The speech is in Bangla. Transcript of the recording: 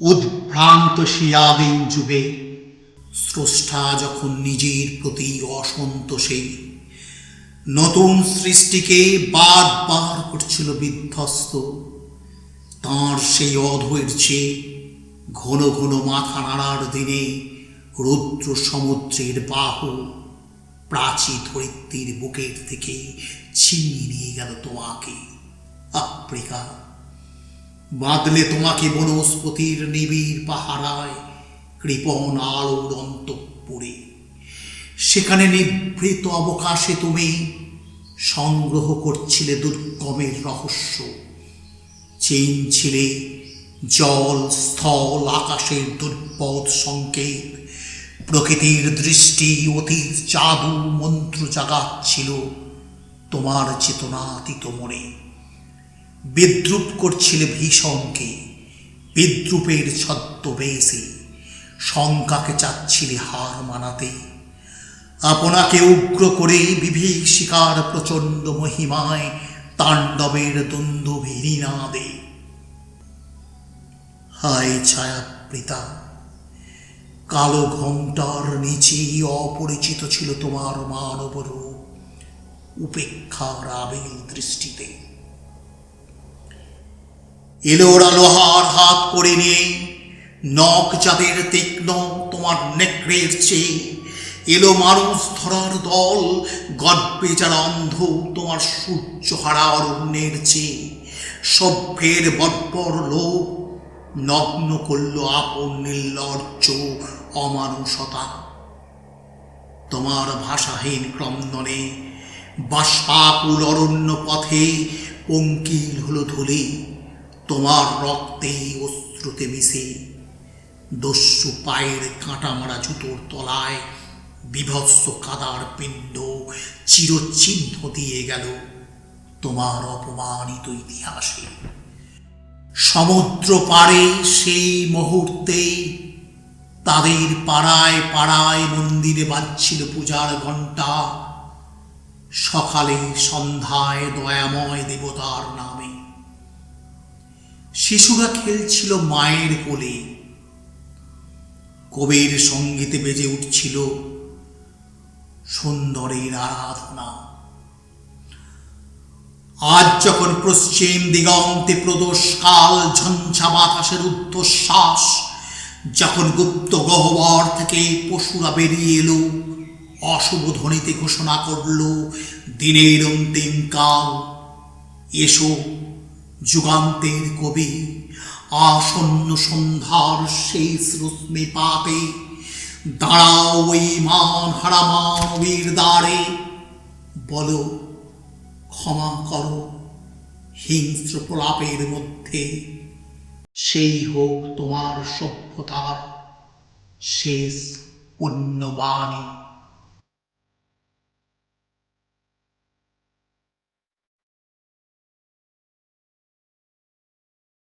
উদ্ভ্রান্ত শিয়াদিন যুগে স্রষ্টা যখন নিজের প্রতি অসন্তোষে, নতুন সৃষ্টিকে বারবার করছিল বিধ্বস্ত। তাঁর সেই অধৈর্যে ঘন ঘন মাথা নাড়ার দিনে রুদ্র সমুদ্রের বাহু প্রাচী ধরিত্রীর বুকের থেকে ছিনিয়ে নিয়ে গেল তোমাকে। আফ্রিকা বাঁধলে তোমাকে বনস্পতির নিবিড় পাহারায় কৃপণ আলোর অন্তঃপুরে। সেখানে নিভৃত অবকাশে তুমি সংগ্রহ করছিলে দুর্গমের রহস্য। চিনছিলে জল, স্থল, আকাশের দুর্বদ সংকেত। প্রকৃতির দৃষ্টি অতীত জাদু মন্ত্র জাগাচ্ছিল। তোমার চেতনাতীত মনে বিদ্রুপ করছিলে ভীষণকে, বিদ্রুপের ছদ্মবেশে শঙ্কাকে চাচ্ছিলে হার মানাতে। আপনাকে উগ্র করে বিভীষিকার প্রচণ্ড মহিমায় তাণ্ডবের দ্বন্দ্ব ভিড়িনাদে হায় ছায়াপ্রীতা, কালো ঘোমটার নিচে অপরিচিত ছিল তোমার মানব রূপ। উপেক্ষার আবেল দৃষ্টিতে এলো ওরা লোহার হাত করে নিয়ে। নখ যাদের তীক্ষ্ণ, তোমার নেকড়ের চেয়ে। এলো মানুষ ধরার দল, গর্বে যারা অন্ধ, তোমার সূর্য হারা অরণ্যের চেয়ে। সভ্যের বর্বর লোক নগ্ন করল আপন নির্লজ্জ অমানুষতা। তোমার ভাষাহীন ক্রন্দনে বাষ্পাকুল অরণ্য পথে পঙ্কিল হলো ধুলি। তোমার রক্তে অশ্রুতে মিশে দস্যু পায়ের কাঁটা মারা জুতোর তলায় বিভৎস কাদার পিণ্ড চিরচিহ্ন দিয়ে গেল তোমার অপমানিত ইতিহাসে। সমুদ্র পারে সেই মুহূর্তে তাদের পাড়ায় পাড়ায় মন্দিরে বাজছিল পূজার ঘণ্টা। সকালে সন্ধ্যায় দয়াময় দেবতার নামে শিশুরা খেলছিল মায়ের কোলে। কবির সঙ্গীতে বেজে উঠছিল সুন্দরের আরাধনা। আজ যখন পশ্চিম দিগন্তে প্রদোষ কাল, ঝঞ্ঝা বাতাসের উদ্ধশ্বাস যখন গুপ্ত গহ্বর থেকে পশুরা বেরিয়ে এলো, অশুভ ধ্বনিতে ঘোষণা করল, দিনের অন্তিম কাল, এসো। যুগান্তের কবি, আসন্ন সন্ধ্যার শেষ রশ্মি পাতে, দাঁড়াও ওই মান হারা মানবীর দ্বারে। বলো, ক্ষমা করো হিংস্র প্রলাপের মধ্যে। সেই হোক তোমার সভ্যতার শেষ পুণ্যবাণী।